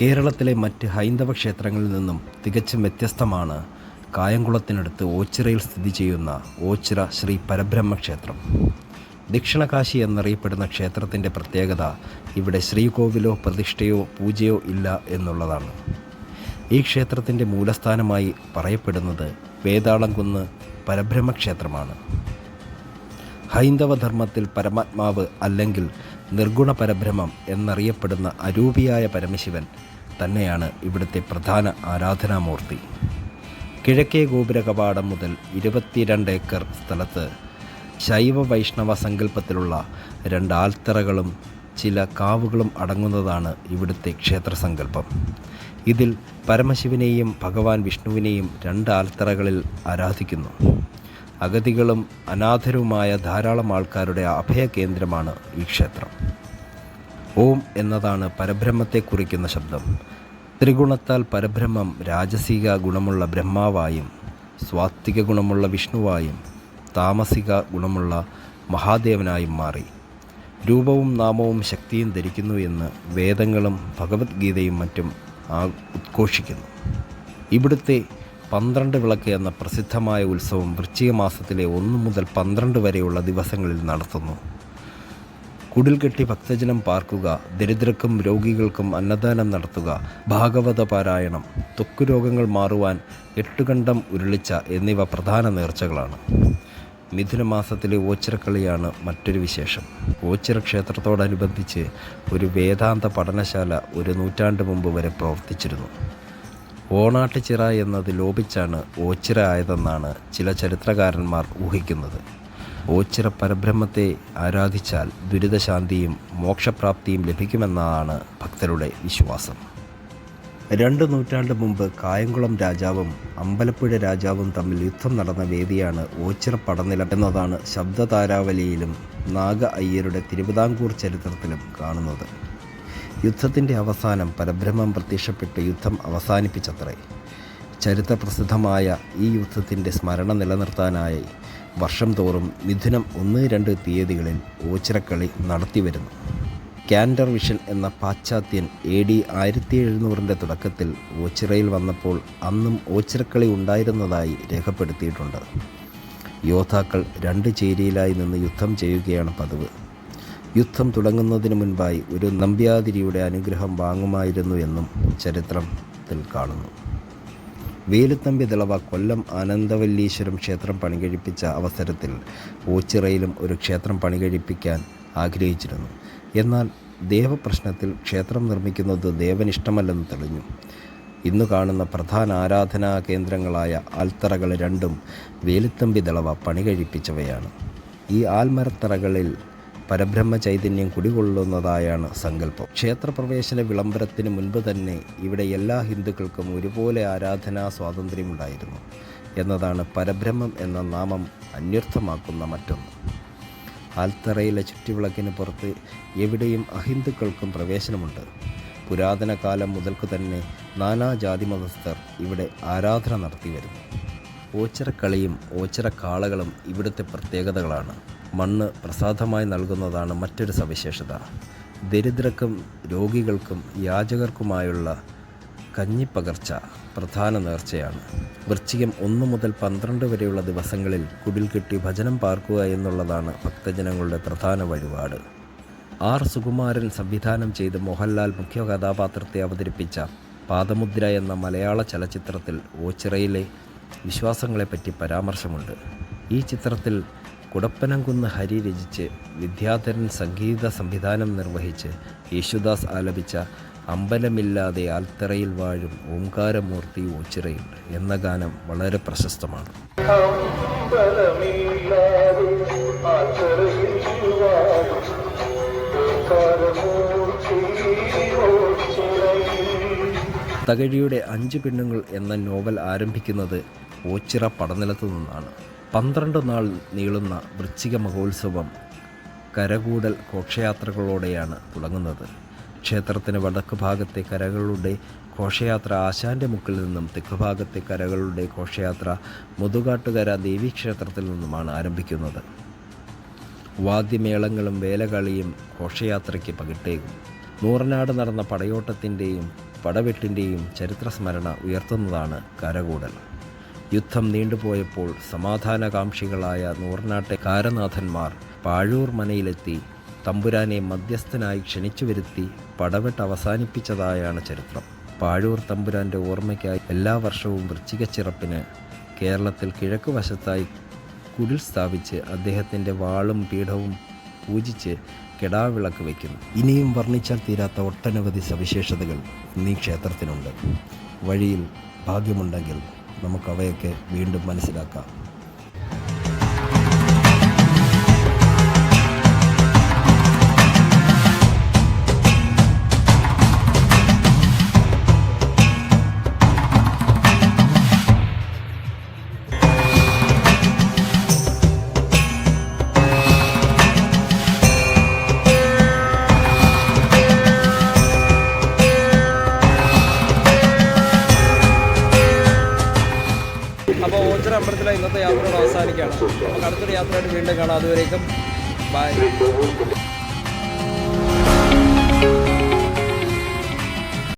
കേരളത്തിലെ മറ്റ് ഹൈന്ദവ ക്ഷേത്രങ്ങളിൽ നിന്നും തികച്ചും വ്യത്യസ്തമാണ് കായംകുളത്തിനടുത്ത് ഓച്ചിറയിൽ സ്ഥിതി ചെയ്യുന്ന ഓച്ചിറ ശ്രീ പരബ്രഹ്മ ക്ഷേത്രം ദക്ഷിണകാശി എന്നറിയപ്പെടുന്ന ക്ഷേത്രത്തിന്റെ പ്രത്യേകത ഇവിടെ ശ്രീകോവിലോ പ്രതിഷ്ഠയോ പൂജയോ ഇല്ല എന്നുള്ളതാണ്. ഈ ക്ഷേത്രത്തിന്റെ മൂലസ്ഥാനമായി പറയപ്പെടുന്നത് വേതാളംകുന്ന് പരബ്രഹ്മ ക്ഷേത്രമാണ് ഹൈന്ദവ ധർമ്മത്തിൽ പരമാത്മാവ് അല്ലെങ്കിൽ നിർഗുണ പരബ്രഹ്മം എന്നറിയപ്പെടുന്ന അരൂപിയായ പരമശിവൻ തന്നെയാണ് ഇവിടുത്തെ പ്രധാന ആരാധനാമൂർത്തി. കിഴക്കേ ഗോപുര കവാടം മുതൽ ഇരുപത്തിരണ്ട് ഏക്കർ സ്ഥലത്ത് ശൈവ വൈഷ്ണവ സങ്കല്പത്തിലുള്ള രണ്ട് ആൽത്തറകളും ചില കാവുകളും അടങ്ങുന്നതാണ് ഇവിടുത്തെ ക്ഷേത്രസങ്കല്പം. ഇതിൽ പരമശിവനെയും ഭഗവാൻ വിഷ്ണുവിനെയും രണ്ട് ആൽത്തറകളിൽ ആരാധിക്കുന്നു. അഗതികളും അനാഥരുമായ ധാരാളം ആൾക്കാരുടെ അഭയകേന്ദ്രമാണ് ഈ ക്ഷേത്രം. ഓം എന്നതാണ് പരബ്രഹ്മത്തെ കുറിക്കുന്ന ശബ്ദം. ത്രിഗുണത്താൽ പരബ്രഹ്മം രാജസിക ഗുണമുള്ള ബ്രഹ്മാവായും സ്വാത്വിക ഗുണമുള്ള വിഷ്ണുവായും താമസിക ഗുണമുള്ള മഹാദേവനായും മാറി. രൂപവും നാമവും ശക്തിയും ധരിക്കുന്നു എന്ന് വേദങ്ങളും ഭഗവത്ഗീതയും മറ്റും ആ ഉദ്ഘോഷിക്കുന്നു. ഇവിടുത്തെ പന്ത്രണ്ട് വിളക്ക് എന്ന പ്രസിദ്ധമായ ഉത്സവം വൃശ്ചിക മാസത്തിലെ ഒന്ന് മുതൽ പന്ത്രണ്ട് വരെയുള്ള ദിവസങ്ങളിൽ നടത്തുന്നു. കുടിൽ കെട്ടി ഭക്തജനം പാർക്കുക ദരിദ്രർക്കും രോഗികൾക്കും അന്നദാനം നടത്തുക ഭാഗവത പാരായണം തൊക്കു രോഗങ്ങൾ മാറുവാൻ എട്ടുകണ്ടം ഉരുളിച്ച എന്നിവ പ്രധാന നേർച്ചകളാണ്. മിഥുനമാസത്തിലെ ഓച്ചിറക്കളിയാണ് മറ്റൊരു വിശേഷം. ഓച്ചിറ ക്ഷേത്രത്തോടനുബന്ധിച്ച് ഒരു വേദാന്ത പഠനശാല ഒരു നൂറ്റാണ്ട് മുമ്പ് വരെ പ്രവർത്തിച്ചിരുന്നു. ഓണാട്ടുചിറ എന്നത് ലോപിച്ചാണ് ഓച്ചിറ ആയതെന്നാണ് ചില ചരിത്രകാരന്മാർ ഊഹിക്കുന്നത്. ഓച്ചിറ പരബ്രഹ്മത്തെ ആരാധിച്ചാൽ ദുരിതശാന്തിയും മോക്ഷപ്രാപ്തിയും ലഭിക്കുമെന്നതാണ് ഭക്തരുടെ വിശ്വാസം. രണ്ട് നൂറ്റാണ്ട് മുമ്പ് കായംകുളം രാജാവും അമ്പലപ്പുഴ രാജാവും തമ്മിൽ യുദ്ധം നടന്ന വേദിയാണ് ഓച്ചിറ പടനിലം എന്നതാണ് ശബ്ദതാരാവലിയിലും നാഗ അയ്യരുടെ തിരുവിതാംകൂർ ചരിത്രത്തിലും കാണുന്നത്. യുദ്ധത്തിന്റെ അവസാനം പരബ്രഹ്മം പ്രത്യക്ഷപ്പെട്ട് യുദ്ധം അവസാനിപ്പിച്ചത്രേ. ചരിത്രപ്രസിദ്ധമായ ഈ യുദ്ധത്തിന്റെ സ്മരണ നിലനിർത്താനായി വർഷം തോറും മിഥുനം ഒന്ന് രണ്ട് തീയതികളിൽ ഓച്ചിറക്കളി നടത്തിവരുന്നു കാൻഡർ വിഷൻ എന്ന പാശ്ചാത്യൻ എ ഡി ആയിരത്തി എഴുന്നൂറിന്റെ തുടക്കത്തിൽ ഓച്ചിറയിൽ വന്നപ്പോൾ അന്നും ഓച്ചിറക്കളി ഉണ്ടായിരുന്നതായി രേഖപ്പെടുത്തിയിട്ടുണ്ട്. യോദ്ധാക്കൾ രണ്ട് ചേരിയിലായി നിന്ന് യുദ്ധം ചെയ്യുകയാണ് പതിവ്. യുദ്ധം തുടങ്ങുന്നതിന് മുൻപായി ഒരു നമ്പ്യാതിരിയുടെ അനുഗ്രഹം വാങ്ങുമായിരുന്നു എന്നും ചരിത്രത്തിൽ കാണുന്നു. വേലുത്തമ്പി ദളവ കൊല്ലം ആനന്ദവല്ലീശ്വരം ക്ഷേത്രം പണികഴിപ്പിച്ച അവസരത്തിൽ ഓച്ചിറയിലും ഒരു ക്ഷേത്രം പണികഴിപ്പിക്കാൻ ആഗ്രഹിച്ചിരുന്നു. എന്നാൽ ദേവപ്രശ്നത്തിൽ ക്ഷേത്രം നിർമ്മിക്കുന്നത് ദേവനിഷ്ടമല്ലെന്ന് തെളിഞ്ഞു. ഇന്ന് കാണുന്ന പ്രധാന ആരാധനാ കേന്ദ്രങ്ങളായ ആൽത്തറകൾ രണ്ടും വേലുത്തമ്പി ദളവ പണികഴിപ്പിച്ചവയാണ്. ഈ ആൽമരത്തറകളിൽ പരബ്രഹ്മ ചൈതന്യം കുടികൊള്ളുന്നതായാണ് സങ്കല്പം. ക്ഷേത്രപ്രവേശന വിളംബരത്തിന് മുൻപ് തന്നെ ഇവിടെ എല്ലാ ഹിന്ദുക്കൾക്കും ഒരുപോലെ ആരാധനാ സ്വാതന്ത്ര്യമുണ്ടായിരുന്നു എന്നതാണ് പരബ്രഹ്മം എന്ന നാമം അന്വർത്ഥമാക്കുന്ന മറ്റൊന്ന്. ആൽത്തറയിലെ ചുറ്റുവിളക്കിന് പുറത്ത് എവിടെയും അഹിന്ദുക്കൾക്കും പ്രവേശനമുണ്ട്. പുരാതന കാലം മുതൽക്ക് തന്നെ നാനാജാതി മതസ്ഥർ ഇവിടെ ആരാധന നടത്തി വരുന്നു ഓച്ചിറക്കളിയും ഓച്ചിറക്കാളകളും ഇവിടുത്തെ പ്രത്യേകതകളാണ്. മണ്ണ് പ്രസാദമായി നൽകുന്നതാണ് മറ്റൊരു സവിശേഷത. ദരിദ്രർക്കും രോഗികൾക്കും യാചകർക്കുമായുള്ള കഞ്ഞിപ്പകർച്ച പ്രധാന നേർച്ചയാണ്. വൃശ്ചികം ഒന്ന് മുതൽ പന്ത്രണ്ട് വരെയുള്ള ദിവസങ്ങളിൽ കുടിൽ കെട്ടി ഭജനം പാർക്കുക എന്നുള്ളതാണ് ഭക്തജനങ്ങളുടെ പ്രധാന വഴിപാട്. ആർ സുകുമാരൻ സംവിധാനം ചെയ്ത് മോഹൻലാൽ മുഖ്യ കഥാപാത്രത്തെ അവതരിപ്പിച്ച പാദമുദ്ര എന്ന മലയാള ചലച്ചിത്രത്തിൽ ഓച്ചിറയിലെ വിശ്വാസങ്ങളെപ്പറ്റി പരാമർശമുണ്ട്. ഈ ചിത്രത്തിൽ കുടപ്പനംകുന്ന് ഹരി രചിച്ച് വിദ്യാധരൻ സംഗീത സംവിധാനം നിർവഹിച്ച് യേശുദാസ് ആലപിച്ച അമ്പലമില്ലാതെ ആൽത്തറയിൽ വാഴും ഓംകാരമൂർത്തി ഓച്ചിറയിൽ എന്ന ഗാനം വളരെ പ്രശസ്തമാണ്. തകഴിയുടെ അഞ്ച് പെണ്ണുങ്ങൾ എന്ന നോവൽ ആരംഭിക്കുന്നത് ഓച്ചിറ പടനിലത്തു നിന്നാണ്. പന്ത്രണ്ട് നാൾ നീളുന്ന വൃശ്ചിക മഹോത്സവം കരകൂടൽ ഘോഷയാത്രകളോടെയാണ് തുടങ്ങുന്നത്. ക്ഷേത്രത്തിന് വടക്ക് ഭാഗത്തെ കരകളുടെ ഘോഷയാത്ര ആശാന്റെ മുക്കിൽ നിന്നും തെക്ക് ഭാഗത്തെ കരകളുടെ ഘോഷയാത്ര മുതുകാട്ടുകര ദേവീക്ഷേത്രത്തിൽ നിന്നുമാണ് ആരംഭിക്കുന്നത്. വാദ്യമേളങ്ങളും വേലകളിയും ഘോഷയാത്രയ്ക്ക് പകിട്ടേകും. നൂറനാട് നടന്ന പടയോട്ടത്തിന്റെയും പടവെട്ടിന്റെയും ചരിത്രസ്മരണ ഉയർത്തുന്നതാണ് കരകൂടൽ. യുദ്ധം നീണ്ടുപോയപ്പോൾ സമാധാനകാംക്ഷികളായ നൂർനാട്ടെ കാരനാഥന്മാർ പാഴൂർ മനയിലെത്തി തമ്പുരാനെ മധ്യസ്ഥനായി ക്ഷണിച്ചു വരുത്തി പടവെട്ട് അവസാനിപ്പിച്ചതായാണ് ചരിത്രം. പാഴൂർ തമ്പുരാന്റെ ഓർമ്മയ്ക്കായി എല്ലാ വർഷവും വൃശ്ചികച്ചിറപ്പിന് കേരളത്തിൽ കിഴക്ക് വശത്തായി കുടിൽ സ്ഥാപിച്ച് അദ്ദേഹത്തിന്റെ വാളും പീഠവും പൂജിച്ച് കെടാവിളക്ക് വയ്ക്കുന്നു. ഇനിയും വർണിച്ചാൽ തീരാത്ത ഒട്ടനവധി സവിശേഷതകൾ ഇന്നീ ക്ഷേത്രത്തിനുണ്ട്. വഴിയിൽ ഭാഗ്യമുണ്ടെങ്കിൽ നമുക്കവയൊക്കെ വീണ്ടും മനസ്സിലാക്കാം. അപ്പോൾ ഓച്ചിറ അമ്പലത്തിലെ ഇന്നത്തെ യാത്രയോട് അവസാനിക്കുകയാണ്. നമുക്ക് അടുത്തൊരു യാത്രയായിട്ട് വീണ്ടും കാണാം. അതുവരേക്കും ബൈ